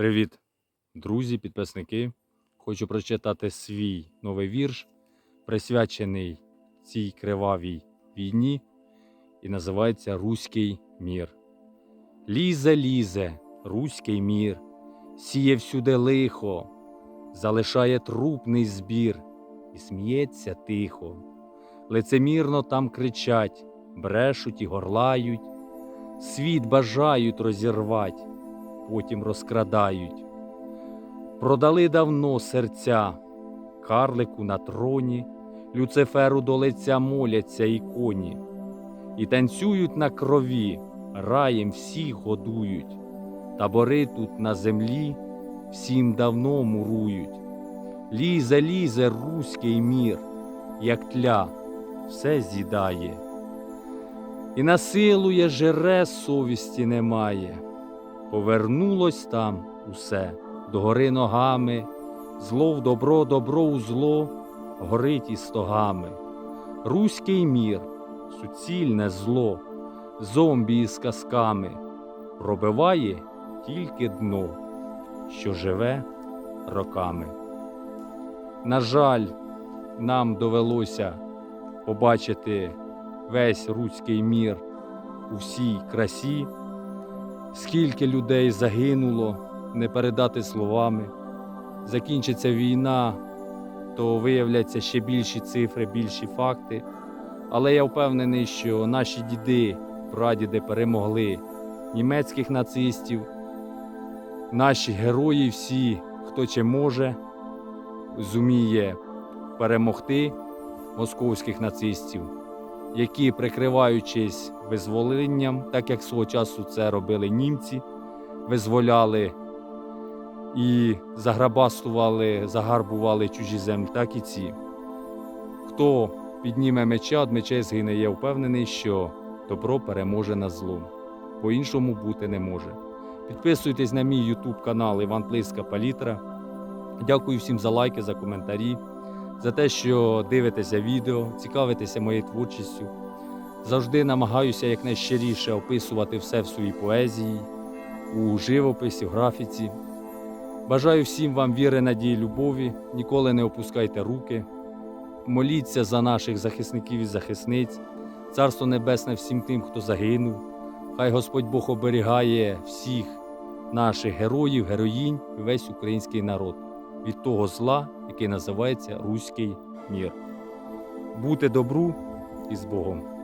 Привіт, друзі, підписники. Хочу прочитати свій новий вірш, присвячений цій кривавій війні, і називається Руський мір. Лізе, лізе, руський мір, сіє всюди лихо, залишає трупний збір і сміється тихо. Лицемірно там кричать, брешуть і горлають, світ бажають розірвать потім розкрадають. Продали давно серця, карлику на троні, Люциферу до лиця моляться іконі, і танцюють на крові, раєм всіх годують, табори тут на землі всім давно мурують. Лізе, лізе руський мір, як тля, все з'їдає, і насилує жере совісті немає. Повернулось там усе догори ногами, зло в добро, добро у зло горить із стогами. Руський мір, суцільне зло, зомбі із казками, пробиває тільки дно, що живе роками. На жаль, нам довелося побачити весь руський мір у всій красі. Скільки людей загинуло, не передати словами. Закінчиться війна, то виявляться ще більші цифри, більші факти. Але я впевнений, що наші діди, прадіди перемогли німецьких нацистів, наші герої, всі, хто чи може, зуміє перемогти московських нацистів які, прикриваючись визволенням, так як свого часу це робили німці, визволяли і заграбастували, загарбували чужі землі, так і ці. Хто підніме меча, від меча згине, я впевнений, що добро переможе над злом. По-іншому бути не може. Підписуйтесь на мій YouTube канал Іван Плиска Палітра. Дякую всім за лайки, за коментарі за те, що дивитеся відео, цікавитеся моєю творчістю. Завжди намагаюся якнайщиріше описувати все в своїй поезії, у живописі, в графіці. Бажаю всім вам віри, надії, любові, ніколи не опускайте руки, моліться за наших захисників і захисниць, Царство Небесне всім тим, хто загинув. Хай Господь Бог оберігає всіх наших героїв, героїнь і весь український народ від того зла, який називається Руський мір. Бути добру і з Богом.